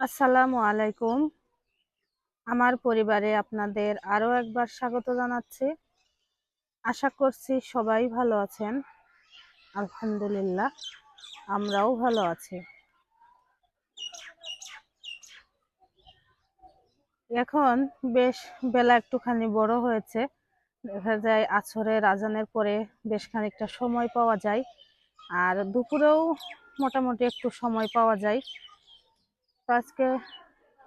আসসালামু আলাইকুম। আমার পরিবারে আপনাদের আরও একবার স্বাগত জানাচ্ছি। আশা করছি সবাই ভালো আছেন। আলহামদুলিল্লাহ, আমরাও ভালো আছি। এখন বেশ বেলা একটুখানি বড় হয়েছে। দেখা যায় আছরের আজানের পরে বেশ খানিকটা সময় পাওয়া যায়। আর দুপুরেও মোটামুটি একটু সময় পাওয়া যায়। আজকে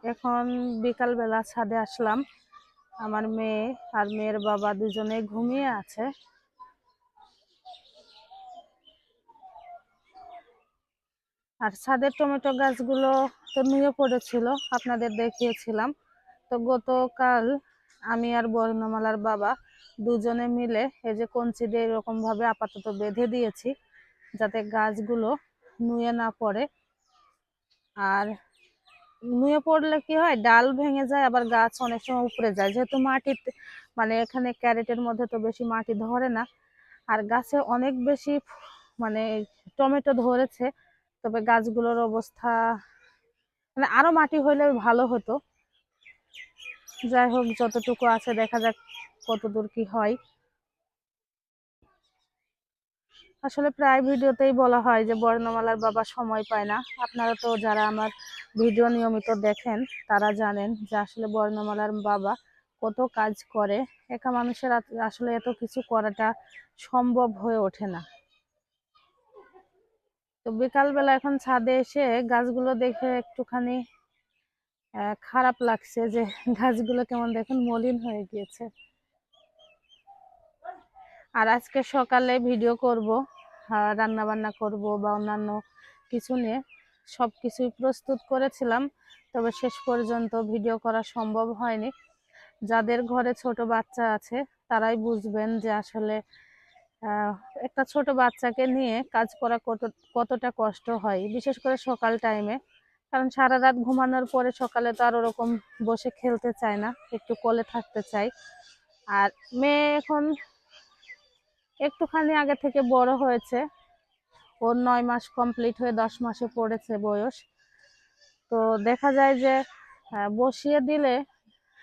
এখন বিকালবেলা ছাদে আসলাম। আমার মেয়ে আর মেয়ের বাবা দুজনে ঘুমিয়ে আছে। আর ছাদের টমেটো গাছগুলো তো নুয়ে পড়েছিল, আপনাদের দেখিয়েছিলাম। তো গতকাল আমি আর বর্ণমালার বাবা দুজনে মিলে এই যে কঞ্চি দিয়ে এরকম ভাবে আপাতত বেঁধে দিয়েছি, যাতে গাছগুলো নুয়ে না পড়ে। আর নুয়ে পড়লে কি হয়? ডাল ভেঙে যায়, আবার গাছ অনেক সময় উপরে যায়। যেহেতু মাটিতে মানে এখানে ক্যারেটের মধ্যে তো বেশি মাটি ধরে না। আর গাছে অনেক বেশি মানে টমেটো ধরেছে। তবে গাছগুলোর অবস্থা মানে আরও মাটি হইলে ভালো হতো। যাই হোক, যতটুকু আছে, দেখা যাক কতদূর কি হয়। আসলে প্রায় ভিডিওতেই বলা হয় যে বর্ণমালার বাবা সময় পায় না। আপনারা তো যারা আমার ভিডিও নিয়মিত দেখেন, তারা জানেন যে আসলে বর্ণমালার বাবা কত কাজ করে। একা মানুষের আসলে এত কিছু করাটা সম্ভব হয়ে ওঠে না। তো বিকালবেলা এখন ছাদে এসে গাছগুলো দেখে একটুখানি খারাপ লাগছে যে গাছগুলো কেমন দেখুন মলিন হয়ে গিয়েছে। আর আজকে সকালে ভিডিও করব রান্না বান্না করব বা অন্যান্য কিছু নিয়ে সব কিছুই প্রস্তুত করেছিলাম, তবে শেষ পর্যন্ত ভিডিও করা সম্ভব হয়নি। যাদের ঘরে ছোট বাচ্চা আছে, তারাই বুঝবেন যে আসলে একটা ছোট বাচ্চাকে নিয়ে কাজ করা কত, কতটা কষ্ট হয়, বিশেষ করে সকাল টাইমে কারণ সারা রাত ঘুমানোর পরে সকালে তো আর ওরকম বসে খেলতে চায় না, একটু কোলে থাকতে চাই আর মেয়ে এখন একটুখানি আগে থেকে বড় হয়েছে। ওর নয় মাস কমপ্লিট হয়ে দশ মাসে পড়েছে বয়স। তো দেখা যায় যে বসিয়ে দিলে,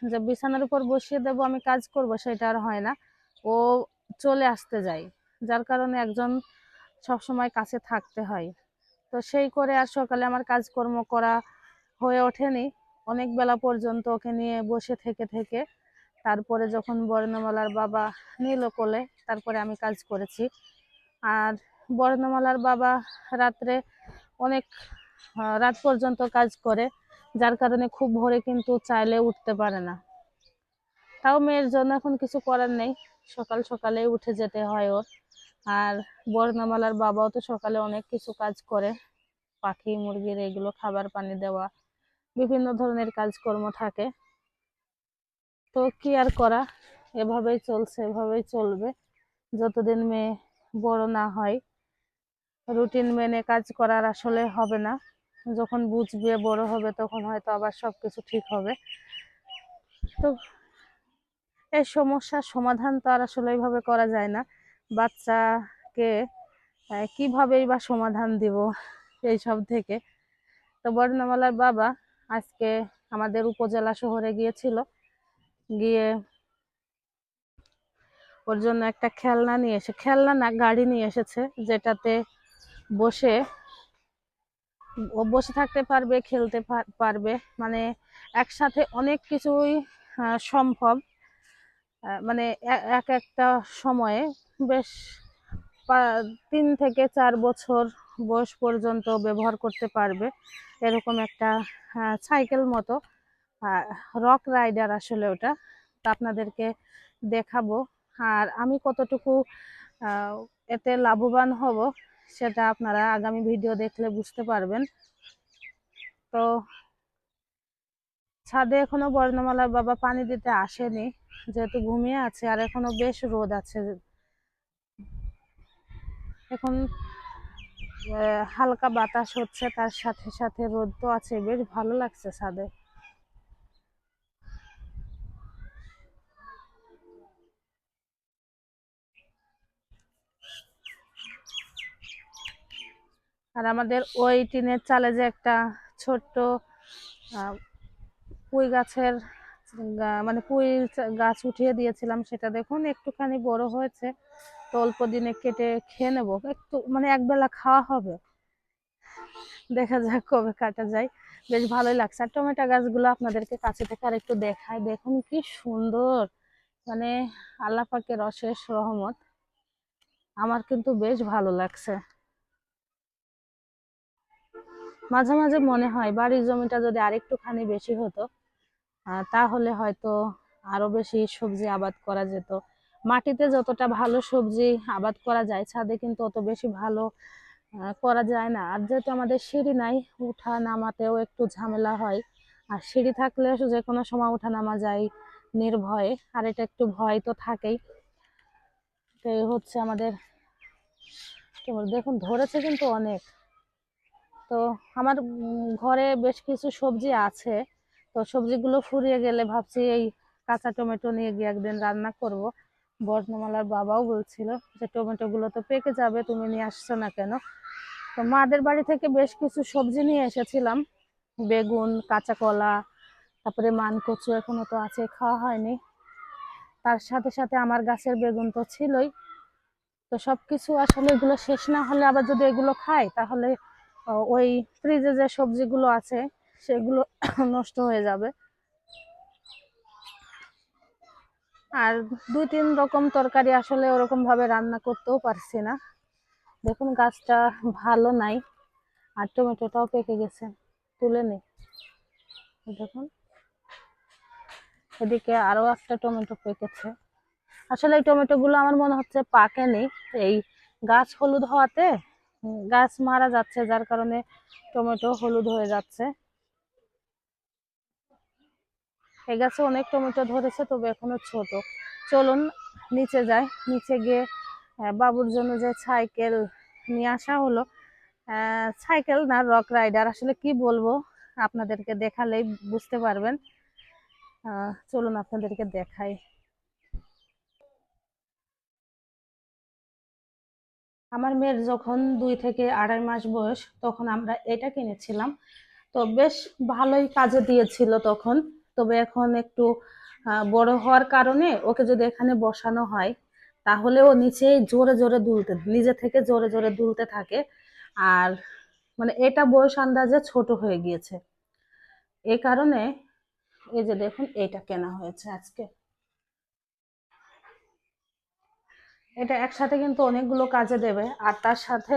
যে বিছানার উপর বসিয়ে দেবো, আমি কাজ করব, সেটা আর হয় না। ও চলে আসতে যায়, যার কারণে একজন সবসময় কাছে থাকতে হয়। তো সেই করে আর সকালে আমার কাজকর্ম করা হয়ে ওঠেনি। অনেক বেলা পর্যন্ত ওকে নিয়ে বসে থেকে থেকে তারপরে যখন বর্ণমালার বাবা নিল কোলে, তারপরে আমি কাজ করেছি। আর বর্ণমালার বাবা রাত্রে অনেক রাত পর্যন্ত কাজ করে, যার কারণে খুব ভোরে কিন্তু চাইলে উঠতে পারে না। তাও মেয়ের জন্য এখন কিছু করার নেই, সকাল সকালে উঠে যেতে হয় ওর। আর বর্ণমালার বাবাও তো সকালে অনেক কিছু কাজ করে, পাখি, মুরগির এগুলো খাবার, পানি দেওয়া, বিভিন্ন ধরনের কাজকর্ম থাকে। তো কি আর করা? এভাবেই চলছে, এভাবেই চলবে। যতদিন মেয়ে বড় না হয় রুটিন মেনে কাজ করার আসলে হবে না। যখন বুঝবে বড় হবে, তখন হয়তো আবার সব কিছু ঠিক হবে। তো এই সমস্যার সমাধান তো আর আসলে এইভাবে করা যায় না। বাচ্চাকে কীভাবেই বা সমাধান দিব এই সব থেকে? তো বর্ণমালার বাবা আজকে আমাদের উপজেলা শহরে গিয়েছিল। গিয়ে ওর জন্য একটা খেলনা নিয়ে এসে, খেলনা না, গাড়ি নিয়ে এসেছে যেটাতে বসে, ও বসে থাকতে পারবে, খেলতে পারবে। মানে একসাথে অনেক কিছুই সম্ভব। মানে এক একটা সময়ে বেশ তিন থেকে চার বছর বয়স পর্যন্ত ব্যবহার করতে পারবে। এরকম একটা সাইকেল মতো। রক রাইডার আসলে ওটা। তা আপনাদেরকে দেখাবো। আর আমি কতটুকু এতে লাভবান হব, সেটা আপনারা আগামী ভিডিও দেখলে বুঝতে পারবেন। তো, ছাদে এখনও বর্ণমালার বাবা পানি দিতে আসেনি, যেহেতু ঘুমিয়ে আছে, আর এখনও বেশ রোদ আছে। এখন হালকা বাতাস হচ্ছে, তার সাথে সাথে রোদ তো আছে বেশ ভালো লাগছে ছাদে। আর আমাদের ওই টিনের চালে যে একটা ছোট্ট পুঁই গাছের মানে পুঁই গাছ উঠিয়ে দিয়েছিলাম সেটা দেখুন, একটুখানি বড় হয়েছে। তো অল্প দিনে কেটে খেয়ে নেব। একটু মানে একবেলা খাওয়া হবে। দেখা যাক কবে কাটা যায়। বেশ ভালোই লাগছে। আর টমেটো গাছগুলো আপনাদেরকে কাছে থেকে আর একটু দেখাই। দেখুন কি সুন্দর। মানে আল্লাহ পাকের অশেষ রহমত। আমার কিন্তু বেশ ভালো লাগছে। মাঝে মাঝে মনে হয় বাড়ির জমিটা যদি আরেকটুখানি বেশি হতো তাহলে হয়তো আরও বেশি সবজি আবাদ করা যেত। মাটিতে যতটা ভালো সবজি আবাদ করা যায়, ছাদে কিন্তু অত বেশি ভালো করা যায় না। আর যেহেতু আমাদের সিঁড়ি নাই উঠা নামাতেও একটু ঝামেলা হয়। আর সিঁড়ি থাকলে যে কোনো সময় উঠা নামা যায় নির্ভয়ে, আর এটা একটু ভয় তো থাকেই। তো হচ্ছে আমাদের দেখুন ধরেছে কিন্তু অনেক। তো আমার ঘরে বেশ কিছু সবজি আছে। তো সবজিগুলো ফুরিয়ে গেলে ভাবছি এই কাঁচা টমেটো নিয়ে গিয়ে একদিন রান্না করব। বর্ণমালার বাবাও বলছিল যে, টমেটোগুলো তো পেকে যাবে, তুমি নিয়ে আসছো না কেন? তো মাদের বাড়ি থেকে বেশ কিছু সবজি নিয়ে এসেছিলাম। বেগুন কাঁচা কলা তারপরে মানকচু এখনও তো আছে, খাওয়া হয়নি। তার সাথে সাথে আমার গাছের বেগুন তো ছিলই। তো সব কিছু আসলে এগুলো শেষ না হলে আবার যদি এগুলো খাই, তাহলে ওই ফ্রিজে যে সবজিগুলো আছে, সেগুলো নষ্ট হয়ে যাবে। আর দুই তিন রকম তরকারি আসলে ওরকম ভাবে রান্না করতেও পারছি না। দেখুন, গাছটা ভালো নাই, আর টমেটোটাও পেকে গেছে। তুলে নেই দেখুন। এদিকে আরও একটা টমেটো পেকেছে। আসলে এই টমেটো গুলো আমার মনে হচ্ছে পাকেনি। এই গাছ হলুদ হওয়াতে গাছ মারা যাচ্ছে, যার কারণে টমেটো হলুদ হয়ে যাচ্ছে। এই গাছে অনেক টমেটো ধরেছে, তবে এখনও ছোট। চলুন নিচে যাই। নিচে গিয়ে বাবুর জন্য যে সাইকেল নিয়ে আসা হলো সাইকেল না, রক রাইডার। আসলে কি বলব, আপনাদেরকে দেখালেই বুঝতে পারবেন। চলুন আপনাদেরকে দেখাই। আমার মেয়ের যখন দুই থেকে আড়াই মাস বয়স, তখন আমরা এটা কিনেছিলাম। তো বেশ ভালোই কাজে দিয়েছিল তখন। তবে এখন একটু বড় হওয়ার কারণে ওকে যদি এখানে বসানো হয়, তাহলে ও নিচেই জোরে জোরে দুলতে, নিজে থেকে জোরে জোরে দুলতে থাকে। আর মানে এটা বয়স আন্দাজে ছোট হয়ে গিয়েছে। এই কারণে, এই যে দেখুন এটা কেনা হয়েছে আজকে। এটা একসাথে কিন্তু অনেকগুলো কাজে দেবে। আর তার সাথে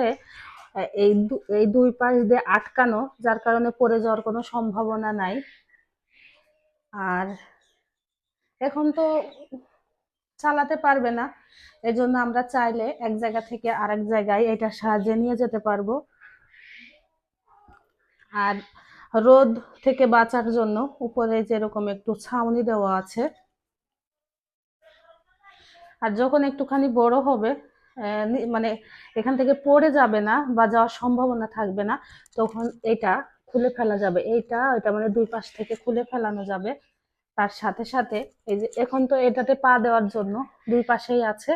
এই এই দুই পাশ দিয়ে আটকানো, যার কারণে পড়ে যাওয়ার কোনো সম্ভাবনা নাই। আর এখন তো চালাতে পারবে না। এজন্য আমরা চাইলে এক জায়গা থেকে আরেক জায়গায় এটা সাহায্যে নিয়ে যেতে পারব। আর রোদ থেকে বাঁচার জন্য উপরে যেরকম একটু ছাউনি দেওয়া আছে আর যখন একটুখানি বড় হবে মানে এখান থেকে পড়ে যাবে না বা যাওয়ার সম্ভাবনা থাকবে না, তখন এটা খুলে ফেলা যাবে। এইটা এটা মানে দুই পাশ থেকে খুলে ফেলানো যাবে। তার সাথে সাথে এই যে এখন তো এটাতে পা দেওয়ার জন্য দুই পাশেই আছে,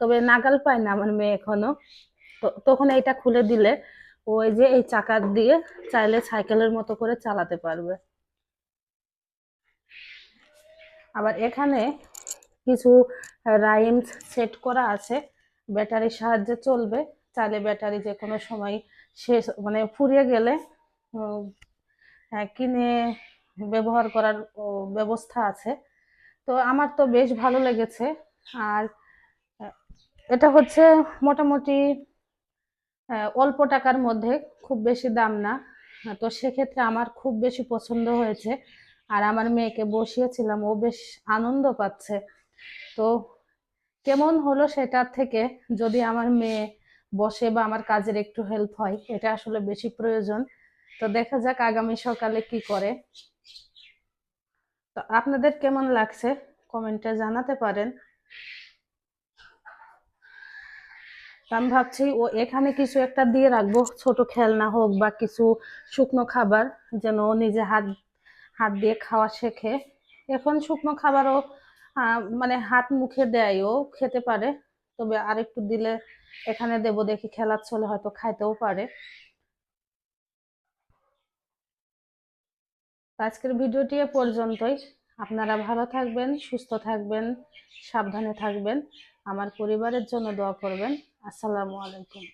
তবে নাগাল পায় না আমার মেয়ে এখনও। তখন এইটা খুলে দিলে ওই যে এই চাকা দিয়ে চাইলে সাইকেলের মতো করে চালাতে পারবে। আবার এখানে কিছু রাইমস সেট করা আছে। ব্যাটারির সাহায্যে চলবে। চাইলে ব্যাটারি যে কোনো সময় শেষ মানে ফুরিয়ে গেলে হ্যাঁ, কিনে ব্যবহার করার ব্যবস্থা আছে। তো আমার তো বেশ ভালো লেগেছে। আর এটা হচ্ছে মোটামুটি অল্প টাকার মধ্যে খুব বেশি দাম না। তো সেক্ষেত্রে আমার খুব বেশি পছন্দ হয়েছে। আর আমার মেয়েকে বসিয়েছিলাম। ও বেশ আনন্দ পাচ্ছে। তো কেমন হলো সেটার থেকে? যদি আমার মেয়ে বসে বা আমার কাজের একটু হেল্প হয়, এটা আসলে বেশি প্রয়োজন। তো দেখা যাক আগামী সকালে কি করে। তো আপনাদের কেমন লাগছে? কমেন্টে জানাতে পারেন। আমি ভাবছি, ও এখানে কিছু একটা দিয়ে রাখব, ছোট খেলনা হোক বা কিছু শুকনো খাবার, যেন ও নিজে হাত হাত দিয়ে খাওয়া শেখে। এখন শুকনো খাবারও মানে হাত মুখে দেয় ও খেতে পারে। তবে আরেকটু দিলে এখানে দেবো, দেখি খেলার ছলে হয়তো খাইতেও পারে। আজকের ভিডিওটি এ পর্যন্তই। আপনারা ভালো থাকবেন, সুস্থ থাকবেন, সাবধানে থাকবেন। আমার পরিবারের জন্য দোয়া করবেন। আসসালামু আলাইকুম।